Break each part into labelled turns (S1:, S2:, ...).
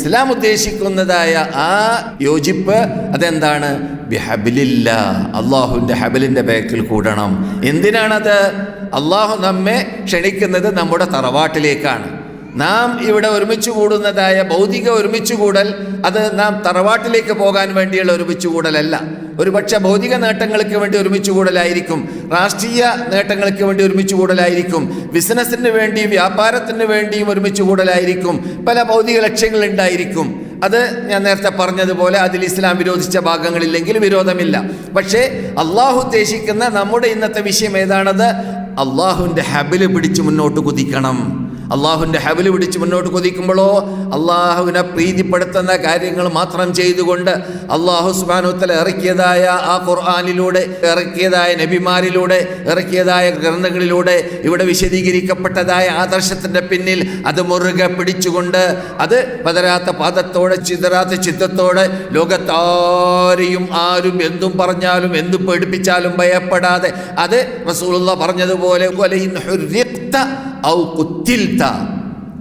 S1: ഇസ്ലാം ഉദ്ദേശിക്കുന്നതായ ആ യോജിപ്പ് അതെന്താണ്? ബിഹബിലില്ല. അള്ളാഹുവിന്റെ ഹബിലിന്റെ ബാക്കിൽ കൂടണം. എന്തിനാണത്? അള്ളാഹു നമ്മെ ക്ഷണിക്കുന്നത് നമ്മുടെ തറവാട്ടിലേക്കാണ്. നാം ഇവിടെ ഒരുമിച്ച് കൂടുന്നതായ ഭൗതിക ഒരുമിച്ച് കൂടൽ അത് നാം തറവാട്ടിലേക്ക് പോകാൻ വേണ്ടിയുള്ള ഒരുമിച്ച് കൂടലല്ല. ഒരുപക്ഷെ ഭൗതിക നേട്ടങ്ങൾക്ക് വേണ്ടി ഒരുമിച്ച് കൂടലായിരിക്കും രാഷ്ട്രീയ നേട്ടങ്ങൾക്ക് വേണ്ടി ഒരുമിച്ച് കൂടലായിരിക്കും ബിസിനസ്സിന് വേണ്ടിയും വ്യാപാരത്തിന് വേണ്ടിയും ഒരുമിച്ച് കൂടലായിരിക്കും പല ഭൗതിക ലക്ഷ്യങ്ങളുണ്ടായിരിക്കും അത് ഞാൻ നേരത്തെ പറഞ്ഞതുപോലെ അതിൽ ഇസ്ലാം വിരോധിച്ച ഭാഗങ്ങളില്ലെങ്കിൽ വിരോധമില്ല. പക്ഷേ അള്ളാഹു ഉദ്ദേശിക്കുന്ന നമ്മുടെ ഇന്നത്തെ വിഷയം ഏതാണത്? അള്ളാഹുവിന്റെ ഹബിൽ പിടിച്ച് മുന്നോട്ട് കുതിക്കണം. അള്ളാഹുവിന്റെ ഹവൽ പിടിച്ച് മുന്നോട്ട് കൊതിക്കുമ്പോഴോ അള്ളാഹുവിനെ പ്രീതിപ്പെടുത്തുന്ന കാര്യങ്ങൾ മാത്രം ചെയ്തുകൊണ്ട് അള്ളാഹു സുബാനുത്തല ഇറക്കിയതായ ആ ഖുർആാനിലൂടെ ഇറക്കിയതായ നബിമാരിലൂടെ ഇറക്കിയതായ ഗ്രന്ഥങ്ങളിലൂടെ ഇവിടെ വിശദീകരിക്കപ്പെട്ടതായ ആദർശത്തിന്റെ പിന്നിൽ അത് മുറുകെ പിടിച്ചുകൊണ്ട് അത് പതരാത്ത പാദത്തോടെ ചിതരാത്ത ചിത്തത്തോടെ ലോകത്താരെയും ആരും എന്തും പറഞ്ഞാലും എന്തും പേടിപ്പിച്ചാലും ഭയപ്പെടാതെ അത് റസൂലുള്ള പറഞ്ഞതുപോലെ "വലയിൻ ഹുർരിഖ്ത ഔ കുത്തിൽത്ത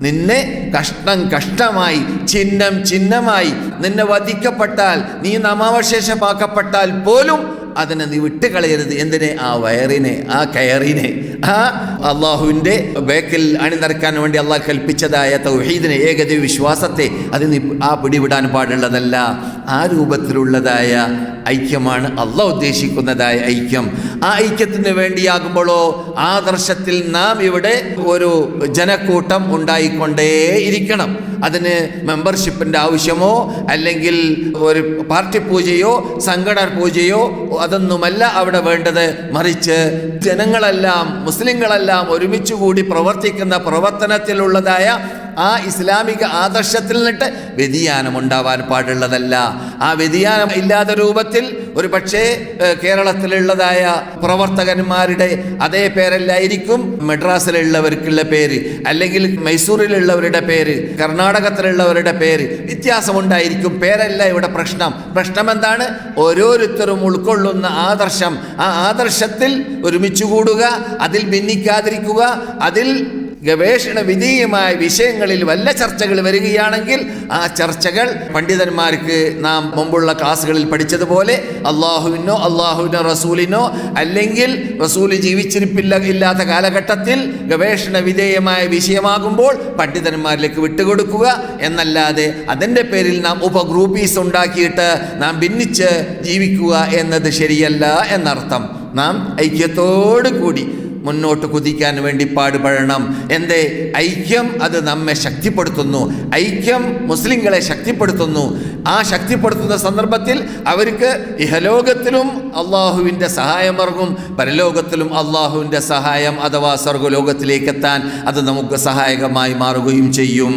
S1: നിന്നെ കഷ്ണം കഷ്ടമായി ചിഹ്നം ചിഹ്നമായി നിന്നെ വധിക്കപ്പെട്ടാൽ നീ നാമാവശേഷമാക്കപ്പെട്ടാൽ പോലും അതിനെ നീ വിട്ടുകളയരുത്. എന്തിനെ? ആ വയറിനെ ആ കയറിനെ. ആ അള്ളാഹുവിന്റെ ബേക്കിൽ അണിനിറക്കാൻ വേണ്ടി അള്ളാഹ് കൽപ്പിച്ചതായ തൗഹീദിനെ ഏകദൈവ വിശ്വാസത്തെ അത് നീ ആ പിടിവിടാൻ പാടുള്ളതല്ല. ആ രൂപത്തിലുള്ളതായ ഐക്യമാണ് അള്ളാഹ് ഉദ്ദേശിക്കുന്നതായ ഐക്യം. ആ ഐക്യത്തിന് വേണ്ടിയാകുമ്പോഴോ ആദർശത്തിൽ നാം ഇവിടെ ഒരു ജനക്കൂട്ടം ഉണ്ടായിക്കൊണ്ടേ ഇരിക്കണം. അതിന് മെമ്പർഷിപ്പിന്റെ ആവശ്യമോ അല്ലെങ്കിൽ ഒരു പാർട്ടി പൂജയോ സംഘടന പൂജയോ അതൊന്നുമല്ല അവിടെ വേണ്ടത്. മറിച്ച് ജനങ്ങളെല്ലാം മുസ്ലിങ്ങളെല്ലാം ഒരുമിച്ച് കൂടി പ്രവർത്തിക്കുന്ന പ്രവർത്തനത്തിലുള്ളതായ ആ ഇസ്ലാമിക ആദർശത്തിൽ നിന്നിട്ട് വ്യതിയാനം ഉണ്ടാവാൻ പാടുള്ളതല്ല. ആ വ്യതിയാനം ഇല്ലാത്ത രൂപത്തിൽ ഒരു പക്ഷേ കേരളത്തിലുള്ളതായ പ്രവർത്തകന്മാരുടെ അതേ പേരല്ലായിരിക്കും മെഡ്രാസിലുള്ളവർക്കുള്ള പേര് അല്ലെങ്കിൽ മൈസൂരിലുള്ളവരുടെ പേര് കർണാടകത്തിലുള്ളവരുടെ പേര് വ്യത്യാസമുണ്ടായിരിക്കും. പേരല്ല ഇവിടെ പ്രശ്നം. പ്രശ്നം എന്താണ്? ഓരോരുത്തരും ഉൾക്കൊള്ളുന്ന ആദർശം. ആ ആദർശത്തിൽ ഒരുമിച്ച് കൂടുക അതിൽ ഭിന്നിക്കാതിരിക്കുക അതിൽ ഗവേഷണ വിധേയമായ വിഷയങ്ങളിൽ വല്ല ചർച്ചകൾ വരികയാണെങ്കിൽ ആ ചർച്ചകൾ പണ്ഡിതന്മാർക്ക് നാം മുമ്പുള്ള ക്ലാസ്സുകളിൽ പഠിച്ചതുപോലെ അള്ളാഹുവിനോ അള്ളാഹുവിനോ റസൂലിനോ അല്ലെങ്കിൽ റസൂൽ ജീവിച്ചിരിപ്പില്ല ഇല്ലാത്ത കാലഘട്ടത്തിൽ ഗവേഷണ വിധേയമായ വിഷയമാകുമ്പോൾ പണ്ഡിതന്മാരിലേക്ക് വിട്ടുകൊടുക്കുക. എന്നല്ലാതെ അതിന്റെ പേരിൽ നാം ഉപഗ്രൂപ്പീസ് ഉണ്ടാക്കിയിട്ട് നാം ഭിന്നിച്ച് ജീവിക്കുക എന്നത് ശരിയല്ല എന്നർത്ഥം. നാം ഐക്യത്തോടു കൂടി മുന്നോട്ട് കുതിക്കാൻ വേണ്ടി പാടുപെടണം എന്തേ? ഐക്യം അത് നമ്മെ ശക്തിപ്പെടുത്തുന്നു. ഐക്യം മുസ്ലിങ്ങളെ ശക്തിപ്പെടുത്തുന്നു. ആ ശക്തിപ്പെടുത്തുന്ന സന്ദർഭത്തിൽ അവർക്ക് ഇഹലോകത്തിലും അള്ളാഹുവിന്റെ സഹായം ഇറങ്ങും പരലോകത്തിലും അള്ളാഹുവിന്റെ സഹായം അഥവാ സ്വർഗലോകത്തിലേക്ക് എത്താൻ അത് നമുക്ക് സഹായകമായി മാറുകയും ചെയ്യും.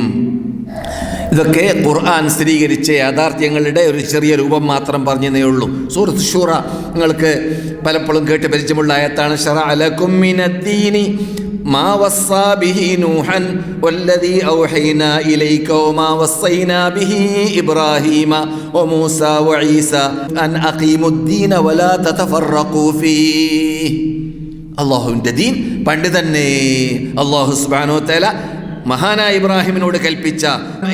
S1: ഇതൊക്കെ ഖുർആൻ സ്ഥിരീകരിച്ച യാഥാർത്ഥ്യങ്ങളുടെ ഒരു ചെറിയ രൂപം മാത്രം പറഞ്ഞതേ ഉള്ളൂ സൂറത്ത് ഷൂറ നിങ്ങൾക്ക് പലപ്പോഴും കേട്ട് പരിചയമുള്ള ആയത്താണ് ഷറ അലക്കും മിനദ്ദീനി ما وصى به نوحا والذي أوحينا إليك وما وصينا به إبراهيم وموسى وعيسى أن أقيموا الدين ولا تتفرقوا فيه അള്ളാഹുവിൻ്റെ ദീൻ പണ്ട് തന്നെ അള്ളാഹു സുബാനോ തല മഹാനായ ഇബ്രാഹിമിനോട് കൽപ്പിച്ച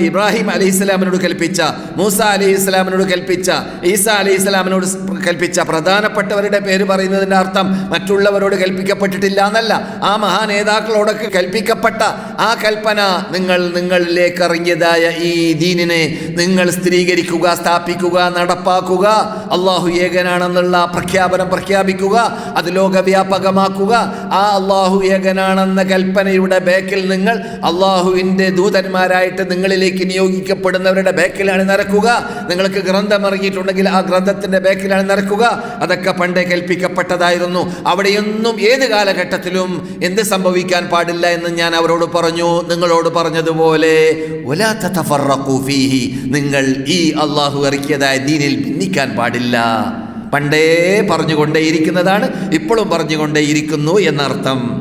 S1: ഇബ്രാഹിം അലൈഹി ഇസ്ലാമിനോട് കൽപ്പിച്ച മൂസ അലൈഹി ഇസ്ലാമിനോട് കൽപ്പിച്ച ഈസ അലൈഹി ഇസ്ലാമിനോട് കൽപ്പിച്ച പ്രധാനപ്പെട്ടവരുടെ പേര് പറയുന്നതിന്റെ അർത്ഥം മറ്റുള്ളവരോട് കൽപ്പിക്കപ്പെട്ടിട്ടില്ല എന്നല്ല. ആ മഹാ നേതാക്കളോടൊക്കെ കൽപ്പിക്കപ്പെട്ട ആ കൽപ്പന നിങ്ങൾ നിങ്ങളിലേക്ക് ഇറങ്ങിയതായ ഈ ദീനിനെ നിങ്ങൾ സ്ഥിരീകരിക്കുക സ്ഥാപിക്കുക നടപ്പാക്കുക. അള്ളാഹു ഏകനാണെന്നുള്ള പ്രഖ്യാപനം പ്രഖ്യാപിക്കുക അത് ലോകവ്യാപകമാക്കുക. ആ അള്ളാഹു ഏകനാണെന്ന കൽപ്പനയുടെ ബേക്കിൽ നിങ്ങൾ അള്ളാഹുവിന്റെ ദൂതന്മാരായിട്ട് നിങ്ങളിലേക്ക് നിയോഗിക്കപ്പെടുന്നവരുടെ ബേക്കിലാണ് നിറക്കുക നിങ്ങൾക്ക് ഗ്രന്ഥം ഇറങ്ങിയിട്ടുണ്ടെങ്കിൽ ആ ഗ്രന്ഥത്തിന്റെ ബേക്കിലാണ് നിറക്കുക അതൊക്കെ പണ്ടേ കൽപ്പിക്കപ്പെട്ടതായിരുന്നു അവിടെയൊന്നും ഏത് കാലഘട്ടത്തിലും എന്ത് സംഭവിക്കാൻ പാടില്ല എന്ന് ഞാൻ അവരോട് പറഞ്ഞു. നിങ്ങളോട് പറഞ്ഞതുപോലെ. നിങ്ങൾ ഈ അള്ളാഹു ഇറക്കിയതായ ദീനിൽ ഭിന്നിക്കാൻ പാടില്ല. പണ്ടേ പറഞ്ഞുകൊണ്ടേയിരിക്കുന്നതാണ് ഇപ്പോഴും പറഞ്ഞുകൊണ്ടേയിരിക്കുന്നു എന്നർത്ഥം.